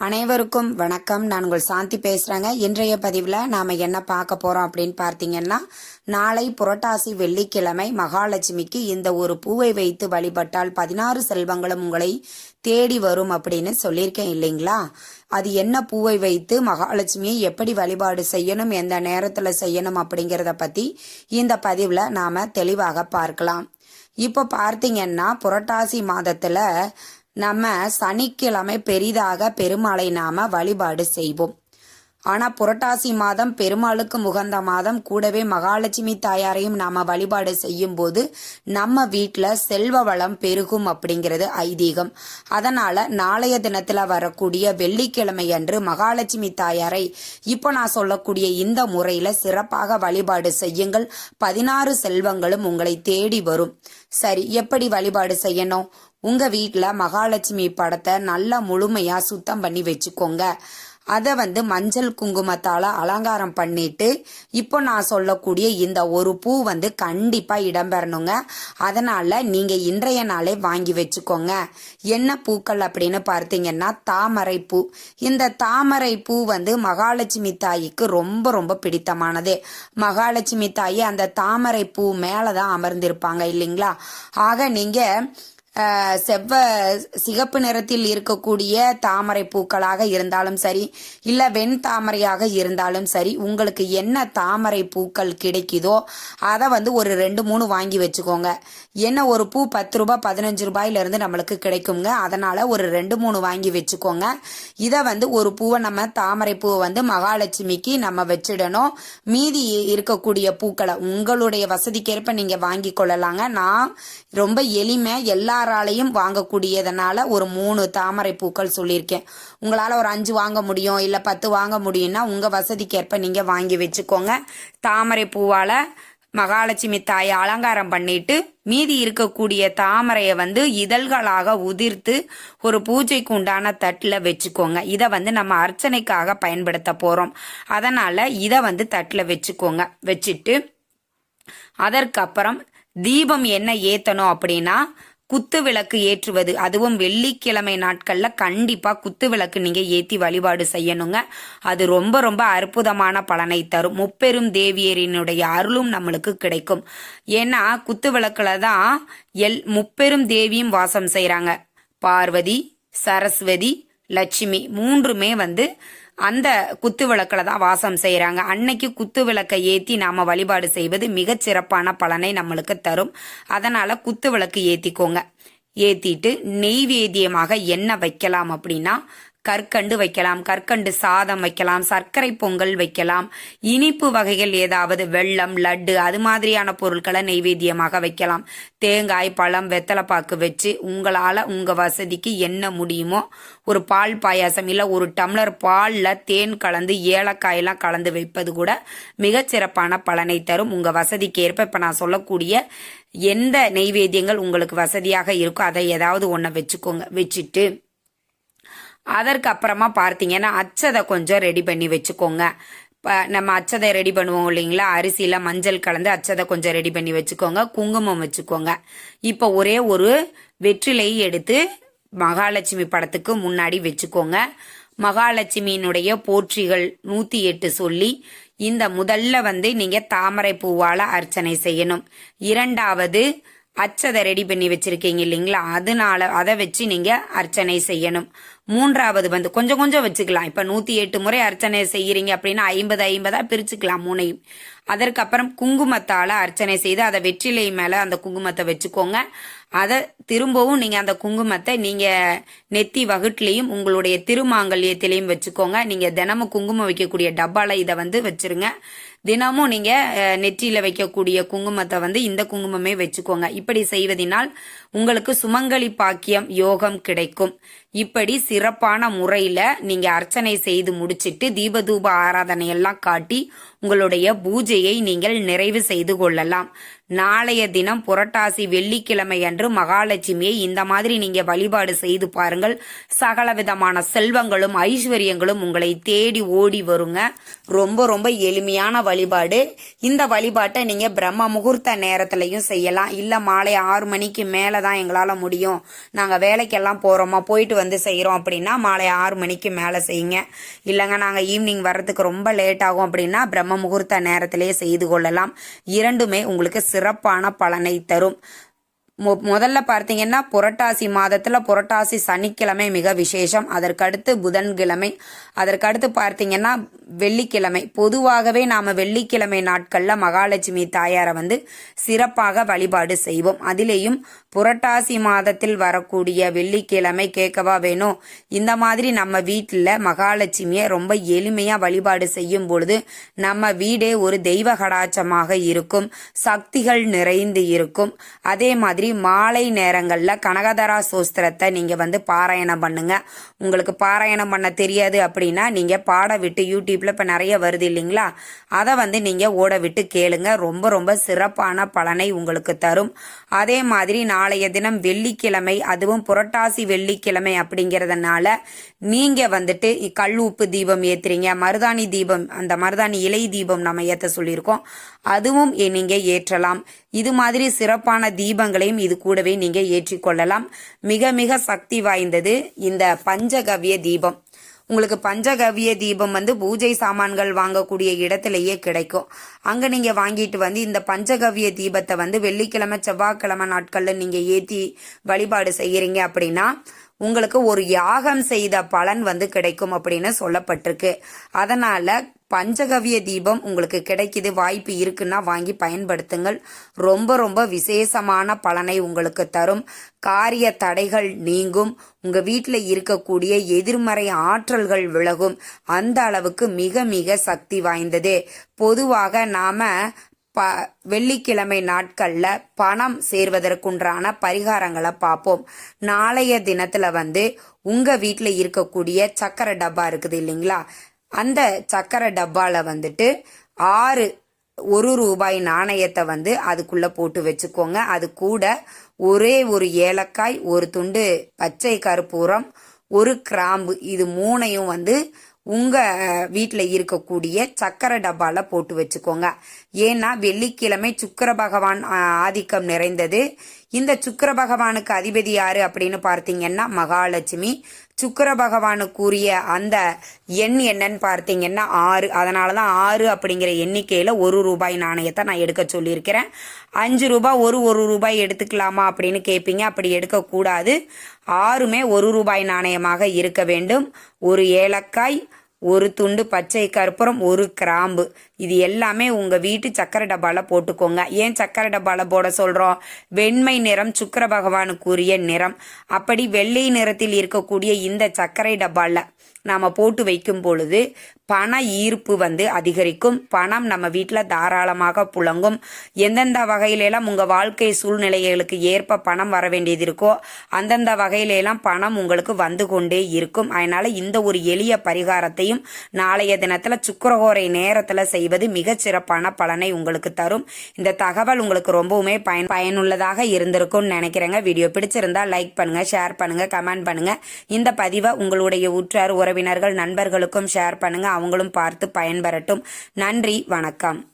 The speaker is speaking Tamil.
அனைவருக்கும் வணக்கம். நான் உங்கள் சாந்தி பேசுகிறேங்க இன்றைய பதிவில் நாம் என்ன பார்க்க போகிறோம் அப்படின்னு பார்த்தீங்கன்னா நாளை புரட்டாசி வெள்ளிக்கிழமை மகாலட்சுமிக்கு இந்த ஒரு பூவை வைத்து வழிபட்டால் பதினாறு செல்வங்களும் உங்களை தேடி வரும் அப்படின்னு சொல்லியிருக்கேன் இல்லைங்களா? அது என்ன பூவை வைத்து மகாலட்சுமியை எப்படி வழிபாடு செய்யணும் எந்த நேரத்தில் செய்யணும் அப்படிங்கிறத பற்றி இந்த பதிவில் நாம் தெளிவாக பார்க்கலாம். இப்போ பார்த்தீங்கன்னா புரட்டாசி மாதத்தில் நம்ம சனிக்கிழமை பெரிதாக பெருமாளை நாம வழிபாடு செய்வோம். ஆனா புரட்டாசி மாதம் பெருமாளுக்கு முகந்த மாதம் கூடவே மகாலட்சுமி தாயாரையும் நாம வழிபாடு செய்யும் போது நம்ம வீட்டுல செல்வ வளம் பெருகும் அப்படிங்கிறது ஐதீகம். அதனால நாளைய தினத்துல வரக்கூடிய வெள்ளிக்கிழமை அன்று மகாலட்சுமி தாயாரை இப்போ நான் சொல்லக்கூடிய இந்த முறையில சிறப்பாக வழிபாடு செய்யுங்கள். பதினாறு செல்வங்களும் உங்களை தேடி வரும். சரி எப்படி வழிபாடு செய்யணும்? உங்க வீட்டில் மகாலட்சுமி படத்தை நல்லா முழுமையா சுத்தம் பண்ணி வச்சுக்கோங்க. அதை வந்து மஞ்சள் குங்குமத்தால் அலங்காரம் பண்ணிட்டு இப்போ நான் சொல்லக்கூடிய இந்த ஒரு பூ வந்து கண்டிப்பாக இடம்பெறணுங்க அதனால் நீங்கள் இன்றைய நாளே வாங்கி வச்சுக்கோங்க. என்ன பூக்கள் அப்படின்னு பார்த்தீங்கன்னா தாமரை பூ. இந்த தாமரை பூ வந்து மகாலட்சுமி தாய்க்கு ரொம்ப ரொம்ப பிடித்தமானது. மகாலட்சுமி தாய் அந்த தாமரை பூ மேலே தான் அமர்ந்திருப்பாங்க இல்லைங்களா? ஆக நீங்கள் செவ்வ சிகப்பு நிறத்தில் இருக்கக்கூடிய தாமரை பூக்களாக இருந்தாலும் சரி இல்லை வெண் தாமரையாக இருந்தாலும் சரி உங்களுக்கு என்ன தாமரை பூக்கள் கிடைக்குதோ அதை வந்து ஒரு ரெண்டு மூணு வாங்கி வச்சுக்கோங்க. என்ன ஒரு பூ பத்து ரூபாய் பதினஞ்சு ரூபாயிலேருந்து நம்மளுக்கு கிடைக்குங்க அதனால் ஒரு ரெண்டு மூணு வாங்கி வச்சுக்கோங்க. இதை வந்து ஒரு பூவை நம்ம தாமரை பூவை வந்து மகாலட்சுமிக்கு நம்ம வச்சிடணும். மீதி இருக்கக்கூடிய பூக்களை உங்களுடைய வசதிக்கேற்ப நீங்கள் வாங்கி கொள்ளலாங்க. நான் ரொம்ப எளிமை எல்லாராலையும் வாங்கக்கூடியதனால ஒரு மூணு தாமரை பூக்கள் சொல்லியிருக்கேன். உங்களால் ஒரு அஞ்சு வாங்க முடியும் இல்லை பத்து வாங்க முடியும்னா உங்கள் வசதிக்கேற்ப நீங்கள் வாங்கி வச்சுக்கோங்க. தாமரை பூவால் மகாலட்சுமி தாயை அலங்காரம் பண்ணிட்டு மீதி இருக்கக்கூடிய தாமரையை வந்து இதழ்களாக உதிர்த்து ஒரு பூஜைக்கு உண்டான தட்டில் வச்சுக்கோங்க. இதை வந்து நம்ம அர்ச்சனைக்காக பயன்படுத்த போகிறோம் அதனால் இதை வந்து தட்டில் வச்சுக்கோங்க. வச்சுட்டு அதற்கப்புறம் தீபம் என்ன ஏற்றணும் அப்படின்னா குத்து விளக்கு ஏற்றுவது. அதுவும் வெள்ளிக்கிழமை நாட்கள்ல கண்டிப்பா குத்து விளக்கு நீங்க ஏத்தி வழிபாடு செய்யணுங்க. அது ரொம்ப ரொம்ப அற்புதமான பலனை தரும். முப்பெரும் தேவியரினுடைய அருளும் நம்மளுக்கு கிடைக்கும். ஏன்னா குத்து விளக்குல தான் எல் முப்பெரும் தேவியும் வாசம் செய்கிறாங்க பார்வதி சரஸ்வதி லட்சுமி மூன்றுமே வந்து அந்த குத்து விளக்கில் தான் வாசம் செய்கிறாங்க அன்னைக்கு குத்து விளக்கை ஏற்றி நாம் வழிபாடு செய்வது மிகச் சிறப்பான பலனை நம்மளுக்கு தரும். அதனால் குத்து விளக்கு ஏற்றிக்கோங்க ஏற்றிட்டு நெய்வேத்தியமாக என்ன வைக்கலாம் அப்படின்னா கற்கண்டு வைக்கலாம் கற்கண்டு சாதம் வைக்கலாம் சர்க்கரை பொங்கல் வைக்கலாம் இனிப்பு வகைகள் ஏதாவது வெல்லம் லட்டு அது மாதிரியான பொருட்களை நெய்வேத்தியமாக வைக்கலாம். தேங்காய் பழம் வெத்தலைப்பாக்கு வச்சு உங்களால் உங்கள் வசதிக்கு என்ன முடியுமோ ஒரு பால் பாயாசம் இல்லை ஒரு டம்ளர் பாலில் தேன் கலந்து ஏலக்காயெல்லாம் கலந்து வைப்பது கூட மிகச்சிறப்பான பலனை தரும். உங்கள் வசதிக்கு ஏற்ப இப்போ நான் சொல்லக்கூடிய எந்த நெய்வேத்தியங்கள் உங்களுக்கு வசதியாக இருக்கோ அதை ஏதாவது ஒன்றை வச்சுக்கோங்க. வச்சுட்டு அதற்கு அப்புறமா பார்த்தீங்கன்னா அச்சதை கொஞ்சம் ரெடி பண்ணி வச்சுக்கோங்க. இப்போ நம்ம அச்சதை ரெடி பண்ணுவோம் இல்லைங்களா? அரிசியில் மஞ்சள் கலந்து அச்சதை கொஞ்சம் ரெடி பண்ணி வச்சுக்கோங்க. குங்குமம் வச்சுக்கோங்க. இப்போ ஒரே ஒரு வெற்றிலை எடுத்து மகாலட்சுமி படத்துக்கு முன்னாடி வச்சுக்கோங்க. மகாலட்சுமியினுடைய போற்றிகள் நூற்றி எட்டு சொல்லி இந்த முதல்ல வந்து நீங்கள் தாமரை பூவால் அர்ச்சனை செய்யணும். இரண்டாவது அச்சதை ரெடி பண்ணி வச்சிருக்கீங்க இல்லைங்களா? அதனால அதை வச்சு நீங்க அர்ச்சனை செய்யணும். மூன்றாவது வந்து கொஞ்சம் கொஞ்சம் வச்சுக்கலாம். இப்ப நூத்தி எட்டு முறை அர்ச்சனை செய்யறீங்க அப்படின்னா ஐம்பது ஐம்பதா பிரிச்சுக்கலாம் மூணையும். அதற்கப்புறம் குங்குமத்தால அர்ச்சனை செய்து அதை வெற்றிலை மேல அந்த குங்குமத்தை வச்சுக்கோங்க. அதை திரும்பவும் நீங்கள் அந்த குங்குமத்தை நீங்கள் நெத்தி வகுட்லையும் உங்களுடைய திருமாங்கல்யத்திலையும் வச்சுக்கோங்க. நீங்கள் தினமும் குங்குமம் வைக்கக்கூடிய டப்பால இதை வந்து வச்சுருங்க. தினமும் நீங்கள் நெற்றியில் வைக்கக்கூடிய குங்குமத்தை வந்து இந்த குங்குமமே வச்சுக்கோங்க. இப்படி செய்வதனால் உங்களுக்கு சுமங்கலி பாக்கியம் யோகம் கிடைக்கும். இப்படி சிறப்பான முறையில நீங்க அர்ச்சனை செய்து முடிச்சிட்டு தீபதூப ஆராதனை எல்லாம் காட்டி உங்களுடைய பூஜையை நீங்கள் நிறைவு செய்து கொள்ளலாம். நாளைய தினம் புரட்டாசி வெள்ளிக்கிழமை அன்று மகாலட்சுமியை இந்த மாதிரி நீங்க வழிபாடு செய்து பாருங்கள். சகல விதமான செல்வங்களும் ஐஸ்வர்யங்களும் உங்களை தேடி ஓடி வருங்க. ரொம்ப ரொம்ப எளிமையான வழிபாடு. இந்த வழிபாட்டை நீங்க பிரம்ம முகூர்த்த நேரத்திலையும் செய்யலாம். இல்ல மாலை ஆறு மணிக்கு மேலதான் எங்களால முடியும். நாங்க வேலைக்கெல்லாம் போறோமா? போயிட்டு வந்து செய்கிறோம் அப்படின்னா மாலை ஆறு மணிக்கு மேலே செய்யுங்க. இல்லைங்க நாங்கள் ஈவினிங் வர்றதுக்கு ரொம்ப லேட் ஆகும் அப்படின்னா பிரம்ம முகூர்த்த நேரத்திலேயே செய்து கொள்ளலாம். இரண்டுமே உங்களுக்கு சிறப்பான பலனை தரும். முதல்ல பார்த்தீங்கன்னா புரட்டாசி மாதத்துல புரட்டாசி சனிக்கிழமை மிக விசேஷம். அதற்கடுத்து புதன்கிழமை. அதற்கடுத்து பார்த்தீங்கன்னா வெள்ளிக்கிழமை. பொதுவாகவே நாம வெள்ளிக்கிழமை நாட்கள்ல மகாலட்சுமி தாயாரை வந்து சிறப்பாக வழிபாடு செய்வோம். அதிலேயும் புரட்டாசி மாதத்தில் வரக்கூடிய வெள்ளிக்கிழமை கேட்கவா வேணும்? இந்த மாதிரி நம்ம வீட்டில் மகாலட்சுமியை ரொம்ப எளிமையாக வழிபாடு செய்யும் பொழுது நம்ம வீடே ஒரு தெய்வ கடாச்சமாக இருக்கும். சக்திகள் நிறைந்து இருக்கும். அதே மாதிரி மாலை நேரங்களில் கனகதரா சோஸ்திரத்தை நீங்கள் வந்து பாராயணம் பண்ணுங்க. உங்களுக்கு பாராயணம் பண்ண தெரியாது அப்படின்னா நீங்கள் பாட விட்டு யூடியூப்பில் இப்போ நிறைய வருது இல்லைங்களா? அதை வந்து நீங்கள் ஓட விட்டு கேளுங்க. ரொம்ப ரொம்ப சிறப்பான பலனை உங்களுக்கு தரும். அதே மாதிரி நாளைய தினம் வெள்ளிக்கிழமை அதுவும் புரட்டாசி வெள்ளிக்கிழமை அப்படிங்கிறதுனால நீங்கள் வந்துட்டு கல் உப்பு தீபம் ஏத்துறீங்க. மருதாணி தீபம் அந்த மருதாணி இலை தீபம் நம்ம ஏற்ற சொல்லியிருக்கோம். அதுவும் நீங்கள் நீங்க ஏற்றலாம். இது மாதிரி சிறப்பான தீபங்களையும் இது கூடவே நீங்க ஏற்றிக்கொள்ளலாம். மிக மிக சக்தி வாய்ந்தது இந்த பஞ்சகவ்ய தீபம். உங்களுக்கு பஞ்சகவ்ய தீபம் வந்து பூஜை சாமான்கள் வாங்கக்கூடிய இடத்துலயே கிடைக்கும். அங்க நீங்க வாங்கிட்டு வந்து இந்த பஞ்சகவ்ய தீபத்தை வந்து வெள்ளிக்கிழமை செவ்வாய்க்கிழமை நாட்கள்ல நீங்க ஏத்தி வழிபாடு செய்யறீங்க அப்படின்னா உங்களுக்கு ஒரு யாகம் செய்த பலன் வந்து கிடைக்கும் அப்படின்னு சொல்லப்பட்டிருக்கு. அதனால பஞ்சகவிய தீபம் உங்களுக்கு கிடைக்குது வாய்ப்பு இருக்குன்னா வாங்கி பயன்படுத்துங்கள். ரொம்ப ரொம்ப விசேஷமான பலனை உங்களுக்கு தரும். காரிய தடைகள் நீங்கும். உங்க வீட்டில் இருக்கக்கூடிய எதிர்மறை ஆற்றல்கள் விலகும். அந்த அளவுக்கு மிக மிக சக்தி வாய்ந்தது. பொதுவாக நாம ப வெள்ளிக்கிழமை நாட்களில் பணம் சேர்வதற்குண்டான பரிகாரங்களை பார்ப்போம். நாளைய தினத்தில் வந்து உங்கள் வீட்டில் இருக்கக்கூடிய சக்கரை டப்பா இருக்குது இல்லைங்களா? அந்த சக்கரை டப்பாவில் வந்துட்டு ஆறு ஒரு ரூபாய் நாணயத்தை வந்து அதுக்குள்ளே போட்டு வச்சுக்கோங்க. அது கூட ஒரே ஒரு ஏலக்காய் ஒரு துண்டு பச்சை கருப்பூரம் ஒரு கிராம்பு இது மூணையும் வந்து உங்கள் வீட்டில் இருக்கக்கூடிய சக்கரை டப்பாவில் போட்டு வச்சுக்கோங்க. ஏன்னா வெள்ளிக்கிழமை சுக்கிர பகவான் ஆதிக்கம் நிறைந்தது. இந்த சுக்கிர பகவானுக்கு அதிபதி யாரு அப்படின்னு பார்த்தீங்கன்னா மகாலட்சுமி. சுக்கர பகவானு கூறிய அந்த எண் என்னன்னு பார்த்தீங்கன்னா ஆறு. அதனால தான் ஆறு அப்படிங்கிற எண்ணிக்கையில் ஒரு ரூபாய் நாணயத்தை நான் எடுக்க சொல்லியிருக்கிறேன். அஞ்சு ரூபாய் ஒரு ஒரு ரூபாய் எடுத்துக்கலாமா அப்படின்னு கேட்பீங்க அப்படி எடுக்கக்கூடாது. ஆறுமே ஒரு ரூபாய் நாணயமாக இருக்க வேண்டும். ஒரு ஏலக்காய் ஒரு துண்டு பச்சை கற்பூரம் ஒரு கிராம்பு. இது எல்லாமே உங்கள் வீட்டு சக்கரை டப்பால போட்டுக்கோங்க. ஏன் சக்கரை டப்பால போட சொல்கிறோம் வெண்மை நிறம் சுக்கர பகவானுக்குரிய நிறம். அப்படி வெள்ளை நிறத்தில் இருக்கக்கூடிய இந்த சர்க்கரை டப்பாவில் நாம் போட்டு வைக்கும் பொழுது பண ஈர்ப்பு வந்து அதிகரிக்கும். பணம் நம்ம வீட்டில் தாராளமாக புழங்கும். எந்தெந்த வகையிலெல்லாம் உங்கள் வாழ்க்கை சூழ்நிலைகளுக்கு ஏற்ப பணம் வர வேண்டியது இருக்கோ அந்தந்த வகையிலெல்லாம் பணம் உங்களுக்கு வந்து கொண்டே இருக்கும். அதனால் இந்த ஒரு எளிய பரிகாரத்தையும் நாளைய தினத்தில் சுக்கரகோரை நேரத்தில் செய்வது மிகச்சிறப்பான பலனை உங்களுக்கு தரும். இந்த தகவல் உங்களுக்கு ரொம்பவுமே பயன் பயனுள்ளதாக இருந்திருக்கும்னு நினைக்கிறேங்க. வீடியோ பிடிச்சிருந்தா லைக் பண்ணுங்கள் ஷேர் பண்ணுங்கள் கமெண்ட் பண்ணுங்கள் இந்த பதிவை உங்களுடைய உற்றார் உறவினர்கள் நண்பர்களுக்கும் ஷேர் பண்ணுங்க. அவங்களும் பார்த்து பயன்பெறட்டும். நன்றி வணக்கம்.